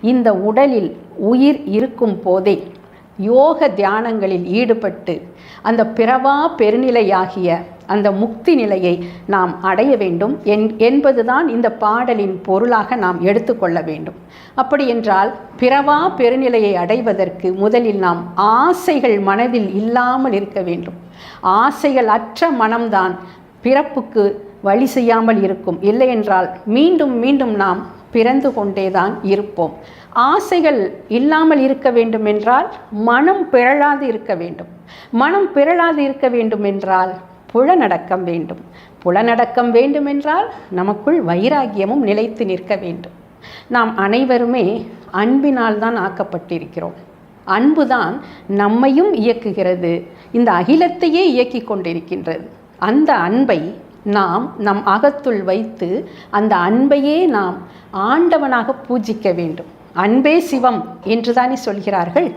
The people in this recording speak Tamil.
இந்த உடலில் உயிர் இருக்கும் போதே யோக தியானங்களில் ஈடுபட்டு அந்த பிறவா பெருநிலையாகிய அந்த முக்தி நிலையை நாம் அடைய வேண்டும் என் என்பதுதான் இந்த பாடலின் பொருளாக நாம் எடுத்துக்கொள்ள வேண்டும். அப்படி என்றால் பிறவா பெருநிலையை அடைவதற்கு முதலில் நாம் ஆசைகள் மனதில் இல்லாமல் இருக்க வேண்டும். ஆசைகள் அற்ற மனம்தான் பிறப்புக்கு வழி செய்யாமல் இருக்கும். இல்லை என்றால் மீண்டும் மீண்டும் நாம் பிறந்து கொண்டேதான் இருப்போம். ஆசைகள் இல்லாமல் இருக்க வேண்டும் என்றால் மனம் பிறழாது இருக்க வேண்டும். மனம் பிறழாது இருக்க வேண்டும் என்றால் புலநடக்கம் வேண்டும். புலநடக்கம் வேண்டுமென்றால் நமக்குள் வைராகியமும் நிலைத்து நிற்க வேண்டும். நாம் அனைவருமே அன்பினால் தான் ஆக்கப்பட்டிருக்கிறோம். அன்புதான் நம்மையும் இயக்குகிறது. இந்த அகிலத்தையே இயக்கி கொண்டிருக்கின்றது. அந்த அன்பை நாம் நம் அகத்துள் வைத்து அந்த அன்பையே நாம் ஆண்டவனாக பூஜிக்க வேண்டும். அன்பே சிவம் என்றுதானே சொல்கிறார்கள்?